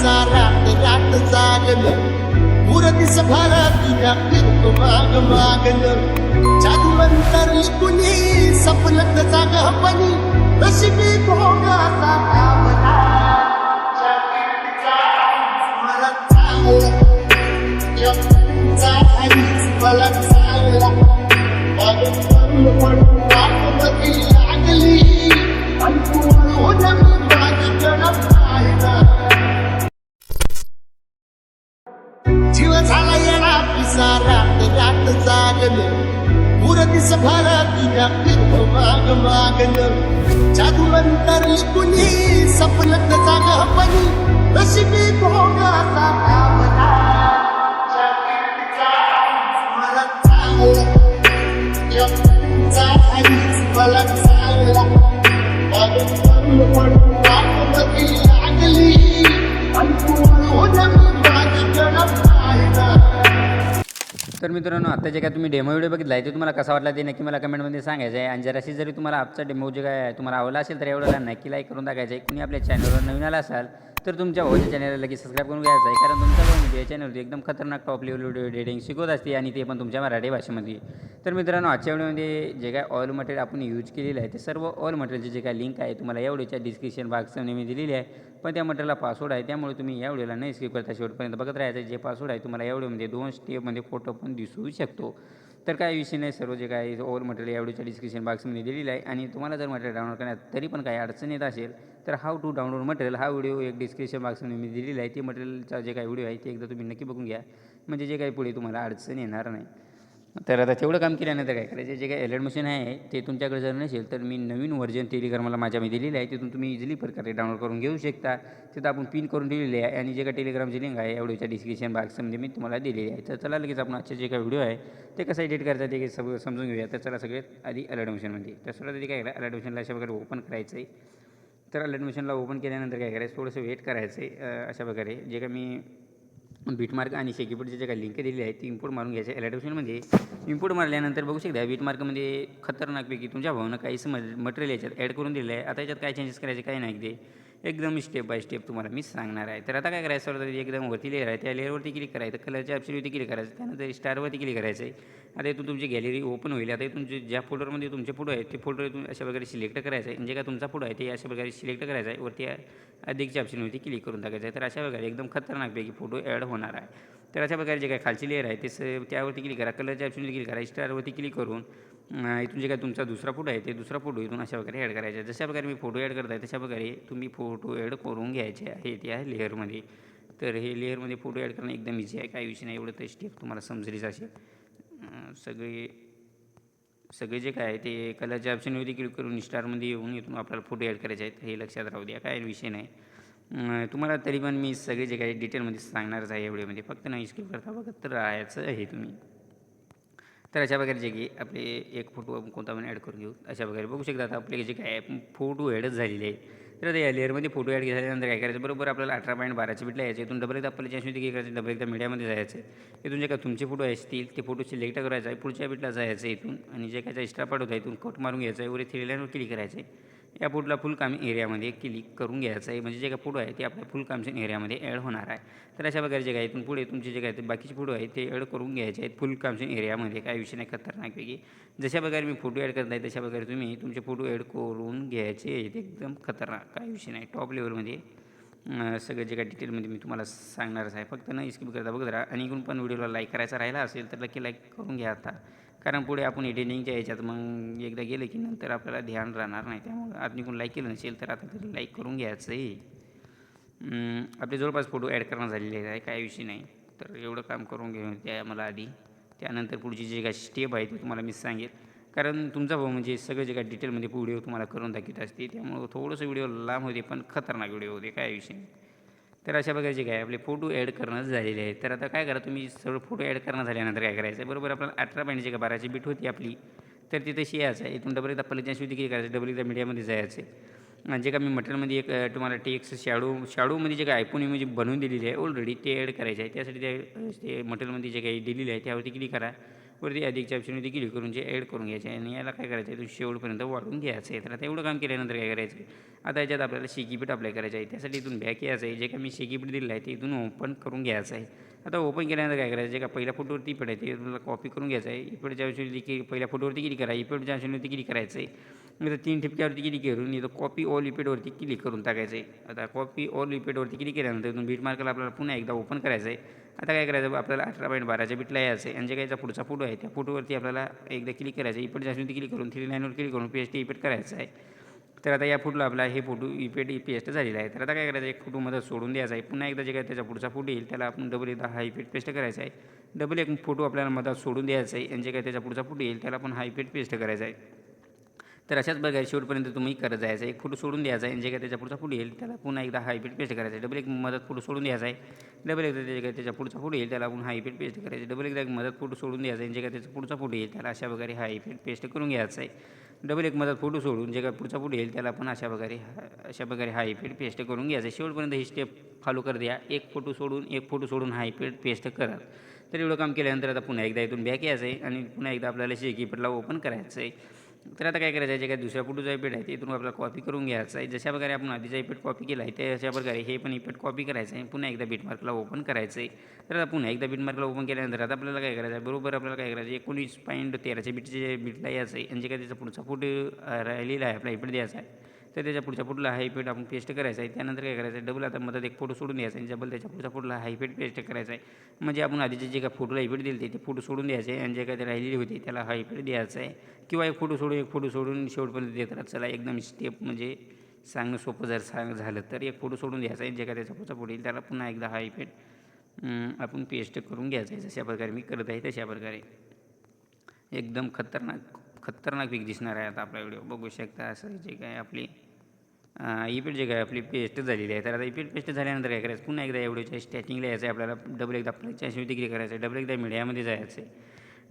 पिसारा रात जागलं पुरतीस भारतीया फिरतो माग मागलं जादूवंतर कुणी सपनत जाग हपणी नशिबी भोगाचा आवला मला चांगलं मला चांगला येणा पिसारा रात जागलं पुरतीस भारतीया फिरतो माग मागलं जादूवंतर कुणी सपनत जाग हपणी नशिबी भोगाचा आवला मला चांगलं जगचा मला चांगला लागली आणि तू तर मित्रांनो आता जे काय तुम्ही डेमो व्हिडिओ बघितला आहे ते तुम्हाला कसा वाटला ते नक्की मला कमेंटमध्ये सांगायचं आहे. आणि जराशी जरी तुम्हाला आजचा डेमो जे काय तुम्हाला आवडला असेल तर एवढ्याला नक्की लाईक करून टाकायचं आहे. कुणी आपल्या चॅनलवर नवीन आला असाल तर तुमच्या भाऊच्या चॅनलला लगेच सबस्क्राईब करून घ्यायचं आहे. कारण तुमचा भाऊ या चॅनल एकदम खतरनाक टॉप लेवल व्हिडिओ एडिटिंग शिकवत असते आणि ते पण तुमच्या मराठी भाषेमध्ये. तर मित्रांनो आजच्या व्हिडिओमध्ये जे काय ऑल मटेरियल आपण यूज केलेलं आहे ते सर्व ऑल मटेरियलचे जे काय लिंक आहे तुम्हाला या व्हिडिओच्या डिस्क्रिप्शन बॉक्समध्ये मी दिलेली आहे. पण त्या मटेरियलला पासवर्ड आहे त्यामुळे तुम्ही या व्हिडिओला नाही स्किप करता शेवटपर्यंत बघत राहायचं जे पासवर्ड आहे तुम्हाला या व्हिडिओमध्ये दोन स्टेपमध्ये फोटो पण दिसू शकतो. तर काय विषय नाही सर्व जे काय ओवर मटेरियल या व्हिडिओच्या डिस्क्रिप्शन बॉक्समध्ये दिलेलं आहे. आणि तुम्हाला जर मटेरियल डाउनलोड करण्यात तरी पण काही अडचण येत असेल तर हाऊ टू डाउनलोड मटेरियल हा व्हिडिओ एक डिस्क्रिप्शन बॉक्समध्ये मी दिलेला आहे. ते मटेरियलचा जे काही व्हिडिओ आहे ते एकदा तुम्ही नक्की बघून घ्या. म्हणजे जे काही पुढे तुम्हाला अडचण येणार नाही. तर आता तेवढं काम केल्यानंतर काय करायचं? जे काही एलर्ट मशीन आहे ते तुमच्याकडे जर नसेल तर मी नवीन व्हर्जन टेलिग्रामला माझ्यामध्ये दिलेलं आहे. तिथून तुम्ही इझिली प्रकारे डाउनलोड करून घेऊ शकता. तिथं आपण पिन करून दिलेले आहे आणि जे काही टेलिग्रामची लिंक आहे एवढ्याच्या डिस्क्रिप्शन बॉक्समध्ये मी तुम्हाला दिलेली आहे. तर चला लगेच आपण आजचे जे काही व्हिडिओ आहे ते कसं एडिट करायचं ते सगळं समजून घेऊया. तर चला सगळ्यात आधी अलर्ट मशीनमध्ये तर सर्वात आधी काय करा अलर्ट मशीनला अशा प्रकारे ओपन करायचं आहे तर अलर्ट मशीनला ओपन केल्यानंतर काय करायचं? थोडंसं वेट करायचं आहे अशा प्रकारे. जे काय मी बीटमार्क आणि शेकीपुडचे जे काही लिंक दिलेली आहे ती इम्पोर्ट मारून घ्यायचे. ॲडमिशनमध्ये म्हणजे इम्पोर्ट मारल्यानंतर बघू शकता बीटमार्कमध्ये म्हणजे खतरनाकपैकी तुमच्या भावना काही मटेरियल याच्यात ॲड करून दिलं आहे. आता याच्यात काय चेंजेस करायचे काय नाही ते. एकदम स्टेप बाय स्टेप तुम्हाला मी सांगणार आहे. तर आता काय करायचं? सर्वात एकदम वरती लेअर आहे. त्या लेअरवरती क्लिक करायचं. कलरच्या ऑप्शनवरती क्लिक करायचं. त्यानंतर स्टारवरती क्लिक करायचं आहे आता इथून तुमची गॅलरी ओपन होईल. आता तुमचे ज्या फोल्डरमध्ये तुमचे फोटो आहेत ते फोल्डर इथून अशा प्रकारे सिलेक्ट करायचं आहे म्हणजे जे काय तुमचा फोटो आहे ते अशा प्रकारे सिलेक्ट करायचा आहे वरती अधिकच्या ऑप्शनवरती क्लिक करून टाकायचं आहे तर अशा प्रकारे एकदम खतरनाकपैकी फोटो ॲड होणार आहे. तर अशा प्रकारे जे काय खालची लेअर आहे ते स त्यावरती क्लिक करा. कलरच्या ऑप्शनवरती क्लिक करा. स्टारवरती क्लिक करून इथून जे काय तुमचा दुसरा फोटो आहे ते दुसरा फोटो इथून अशा प्रकारे ॲड करायचा आहे. जशा प्रकारे मी फोटो ॲड करत आहे तशा प्रकारे तुम्ही फोटो ॲड करून घ्यायचे आहेत या लेअरमध्ये तर हे लेअरमध्ये फोटो ॲड करणं एकदम इझी आहे काही विषय नाही एवढं तर स्टेप तुम्हाला समजलीच असेल सगळे सगळे जे काय आहे ते कलरच्या ऑप्शनवरती क्लिक करून स्टारमध्ये येऊन इथून आपल्याला फोटो ॲड करायचे आहेत हे लक्षात राहू द्या काय विषय नाही. तुम्हाला तरी पण मी सगळे जे काही डिटेलमध्ये सांगणारच आहे एवढेमध्ये फक्त नाही स्किप करता बघत तर राहायचं आहे तुम्ही. तर अशा प्रकारे जे की आपले एक फोटो आपण कोणता पण ॲड करून घेऊ. अशा प्रकारे बघू शकता आता आपले जे काय फोटो ॲडच झालेले आहे तर आता या लेअरमध्ये फोटो ॲड झाल्यानंतर काय करायचं? बरोबर आपल्याला अठरा पॉईंट बाराचे बिटला यायचे इथून डबल एकदा आपल्याला चॅन्समध्ये काय करायचं? डबल एकदा मीडियामध्ये जायचं आहे. इथून जे काय तुमचे फोटो असतील ते फोटो सिलेक्ट करायचं आहे. पुढच्या बिटला जायचं आहे इथून. आणि जे काय एक्स्ट्रा पार्ट होता इथून कट मारून घ्यायचं आहे. वगैरे थ्री लाईनवर क्लिक करायचं आहे. या फोटोला फुलकाम एरियामध्ये क्लिक करून घ्यायचं आहे. म्हणजे जे काय फोटो आहे ते आपल्या फुल एरियामध्ये ॲड होणार आहे. तर अशा प्रकारे जे काय इथून पुढे तुमचे जे काय ते बाकीचे फोटो आहेत ते ॲड करून घ्यायचे आहेत फुल एरियामध्ये. काय विषय नाही खतरनाकपैकी जशा प्रकारे मी फोटो ॲड करत आहे तशा प्रकारे तुम्ही तुमचे फोटो ॲड करून घ्यायचे आहेत. एकदम खतरनाक. काय विषय नाही. टॉप लेवलमध्ये सगळं जे काय डिटेलमध्ये मी तुम्हाला सांगणारच आहे. फक्त नाही स्किप करता बघत राहा. आणि इकडून पण व्हिडिओला लाईक करायचा राहिला असेल तर नक्की लाईक करून घ्या आता. कारण पुढे आपण एडिटिंगच्या याच्यात मग एकदा गेलं की नंतर आपल्याला ध्यान राहणार नाही. त्यामुळे आधी कोण लाईक केलं नसेल तर आता तरी लाईक करून घ्यायचं आहे. आपले जवळपास फोटो ॲड करणं झालेले आहे. काय विषय नाही. तर एवढं काम करून घेऊन द्या मला आधी त्यानंतर पुढची जे काही स्टेप आहे ती तुम्हाला मी सांगेल. कारण तुमचा भाऊ म्हणजे सगळं जे काही डिटेलमध्ये व्हिडिओ तुम्हाला करून दाखवत असते त्यामुळं थोडंसं व्हिडिओ लांब होते पण खतरनाक व्हिडिओ होते. काय विषय नाही. तर अशा प्रकारचे काय आपले फोटो ॲड करणं झालेले आहे तर आता काय करा तुम्ही सर्व फोटो ॲड करणं झाल्यानंतर काय करायचं? बरोबर आपल्याला अठरा पॉईंटची का बाराची बीट होती आपली? तर ती तशी यायचं आहे. इथून डबल एकदा पल्ल्याच्या शुद्धी किती करायचं डबल एकदा मीडियामध्ये जायचं आहे. जे का मी मटेरियलमध्ये एक तुम्हाला टेक्स शॅडो शॅडोमध्ये जे काय आयफोन इमेज बनवून दिलेली आहे ऑलरेडी ते ॲड करायचे आहे. त्यासाठी ते ते मटेरियलमध्ये जे काही दिलेलं आहे त्यावरती क्लिक करा. वरती अधिकच्या ऑप्शनवरती क्लिक करून जे ॲड करून घ्यायचे आणि याला काय करायचं आहे? शेवटपर्यंत वाढून घ्यायचं आहे. तर आता एवढं काम केल्यानंतर काय करायचं आहे? आता याच्यात आपल्याला शेकीपीठ अप्लाय करायचं आहे. त्यासाठी इथून बॅक यायचं आहे. जे काय मी शेकीपीठ दिलं दिलेलं आहे ते इथून ओपन करून घ्यायचं आहे. आता ओपन केल्यानंतर काय करायचं जे का पहिल्या फोटोवरती इपड आहे ते तुम्हाला कॉपी करून घ्यायचं आहे. इपडच्या ऑप्शनवरती की पहिल्या फोटोवरती किती करा? इपडच्या ऑप्शनवरती क्लिक करायचं आहे. इथं तीन ठिपक्यावरती किती करून इथं कॉपी ऑल इपेडवरती क्लिक करून टाकायचं आहे. आता कॉपी ऑल इपेडवरती क्लिक केल्यानंतर इथून बीट मार्कला आपल्याला पुन्हा एकदा ओपन करायचं आहे. आता काय करायचं आपल्याला अठरा पॉईंट बाराच्या बीटला यायचं आहे आणि जे काहीचा पुढचा फोटो आहे त्या फोटोवरती आपल्याला एकदा क्लिक करायचं आहे इपेड जास्त क्लिक करून थ्री लाईनवर क्लिक करून पेस्ट इपेट करायचं आहे. तर आता या फोटोला आपला हे फोटो इपेड पेस्ट झालेला आहे. तर आता काय करायचं एक फोटोमध्ये सोडून द्यायचा आहे. पुन्हा एकदा जे काय त्याचा पुढचा फोटो येईल त्याला आपण डबल एकदा हा इपेट पेस्ट करायचा आहे. डबल एक फोटो आपल्याला मधात सोडून द्यायचा आहे आणि जे काय त्याचा पुढचा फोटो येईल त्याला आपण हा इपेट पेस्ट करायचा आहे. तर अशाच प्रकारे शेवटपर्यंत तुम्ही करत जायचं आहे. एक फोटो सोडून द्यायचा आहे आणि जे काय त्याच्या पुढचा फोटो येईल त्याला पुन्हा एकदा हायपीट पेस्ट करायचं आहे. डबल एक मदत फोटो सोडून द्यायचा आहे. डबल एकदा त्याच्या काय त्याच्या पुढचा फोटो येईल त्याला आपण हायपीट पेस्ट करायचं डबल एकदा एक मदत फोटो सोडून द्यायचा आहे जे काय त्याचा पुढचा फोटो येईल त्याला अशा प्रकारे हायपीट पेस्ट करून घ्यायचा आहे. डबल एक मदत फोटो सोडून जे काय पुढचा फोटो येईल त्याला आपण अशा प्रकारे अशा प्रकारे हायपीट पेस्ट करून घ्यायचं आहे. शेवटपर्यंत ही स्टेप फॉलो कर द्या एक फोटो सोडून एक फोटो सोडून हायपीट पेस्ट करा. तर एवढं काम केल्यानंतर आता पुन्हा एकदा इथून बॅक यायचं आहे आणि पुन्हा एकदा आपल्याला शेकीपटला ओपन करायचं आहे. तर आता काय करायचं आहे जे काय दुसऱ्या फोटोचा इपेट आहे ते इथून आपल्याला कॉपी करून घ्यायचा आहे. जशा प्रकारे आपण आधीचा इपेट कॉपी केला आहे त्याच्या प्रकारे हे पण इपेट कॉपी करायचं आहे. पुन्हा एकदा बीटमार्कला ओपन करायचं आहे तर आता पुन्हा एकदा बीटमार्कला ओपन केल्यानंतर आता आपल्याला काय करायचं आहे? बरोबर आपल्याला काय करायचं आहे? एकोणीस पॉईंट तेराच्या बीटचे बीटला यायचं आहे आणि जे काय त्याचा पुढचा फूट राहिलेला आहे आपला इपेट द्यायचा आहे तर त्याच्या पुढच्या पुढला हायपेट आपण पेस्ट करायचं आहे. त्यानंतर काय करायचं आहे? डबल आता मधात एक फोटो सोडून द्यायचा आहे. डबल त्याच्या पुढच्या पुढला हायपेट पेस्ट करायचा आहे. म्हणजे आपण आधीचे जे काय फोटोला हायपेट दिले ते फोटो सोडून द्यायचे आणि जे काय ते राहिलेली होती त्याला हायपेट द्यायचं आहे. किंवा एक फोटो सोडून एक फोटो सोडून शेवटपर्यंत देत राहत चला एकदम स्टेप म्हणजे सांगणं सोपं जर सांग झालं तर एक फोटो सोडून द्यायचा आहे. जे काय त्याचा पुढचा फोटो येईल त्याला पुन्हा एकदा हायपेट आपण पेस्ट करून घ्यायचं आहे. जशा प्रकारे मी करत आहे तशा प्रकारे. एकदम खतरनाक. खतरनाक पीक दिसणार आहे आता आपला व्हिडिओ बघू शकता असं जे काय आपली इपीट जे काय आपली पेस्ट झालेली आहे. तर आता इपीट पेस्ट झाल्यानंतर काय करायचं? पुन्हा एकदा एवढ्याच्या स्टार्टिंगला यायचं आहे. आपल्याला डबल एकदा आपल्याच्या डिग्री करायचं आहे. डबल एकदा मीडियामध्ये जायचं आहे.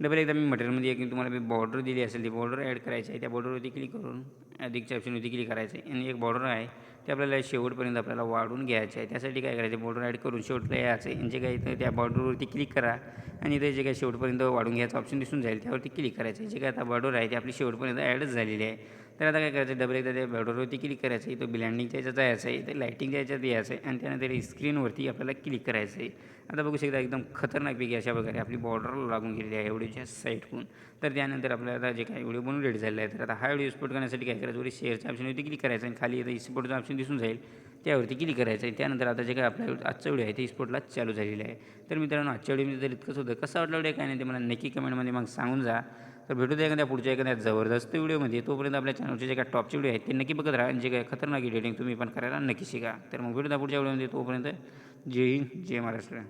डबल एकदा मी मटेरियलमध्ये एक तुम्हाला मी बॉर्डर दिली असेल ती बॉर्डर ॲड करायची आहे. त्या बॉर्डरवरती क्लिक करून अधिकच्या ऑप्शनवरती क्लिक करायचं आहे. आणि एक बॉर्डर आहे. ते आपल्याला शेवटपर्यंत आपल्याला वाढून घ्यायचे आहे. त्यासाठी काय करायचं? बॉर्डर ॲड करून शेवटला यायचं आहे. आणि जे काही तर त्या बॉर्डरवरती क्लिक करा आणि ते जे काही शेवटपर्यंत वाढून घ्यायचं ऑप्शन दिसून जाईल त्यावरती क्लिक करायचं आहे. जे काय आता बॉर्डर आहे ते आपली शेवटपर्यंत ॲडच झालेली आहे. तर आता काय करायचं? डबल एकदा त्या बॉर्डरवरती क्लिक करायचं आहे. तो ब्लँडिंगच्या याच्यात जायचं आहे ते लाईटिंगच्या याच्यात यायचं आहे आणि त्यानंतर स्क्रीनवरती आपल्याला क्लिक करायचं आहे. आता बघू शकता एकदम खतरनाक पैकी अशा प्रकारे आपली बॉर्डर लागून गेलेली आहे व्हिडिओच्या साईटहून. तर त्यानंतर आपल्याला जे काही व्हिडिओ बनून रेडी झालेला आहे तर आता हा व्हिडिओ एक्सपोर्ट करण्यासाठी काय करायचं? वरी शेअरच्या ऑप्शनवरती क्लिक करायचं आणि खाली इथं एक्सपोर्टचं ऑप्शन दिसून जाईल. त्यावरती क्लिक करायचं आहे. त्यानंतर आता जे काय आपल्या आजचा व्हिडिओ आहे ते स्पोर्टला चालू झालेलं आहे. तर मित्रांनो आजच्या व्हिडिओमध्ये तर इतकंच होतं कसं वाटलं व्हिडिओ काय नाही ते मला नक्की कमेंटमध्ये मग सांगून जा. तर भेटू द्या एखाद्या पुढच्या एखाद्या जबरदस्त व्हिडिओमध्ये तोपर्यंत आपल्या चॅनलचे जे काय टॉपचे व्हिडिओ आहेत ते नक्की बघत राहा. आणि जे काय खतरनाक एडिटिंग तुम्ही पण करायला नक्की शिका. तर मग भेटू द्या पुढच्या व्हिडिओमध्ये तोपर्यंत जय हिंद जय महाराष्ट्र.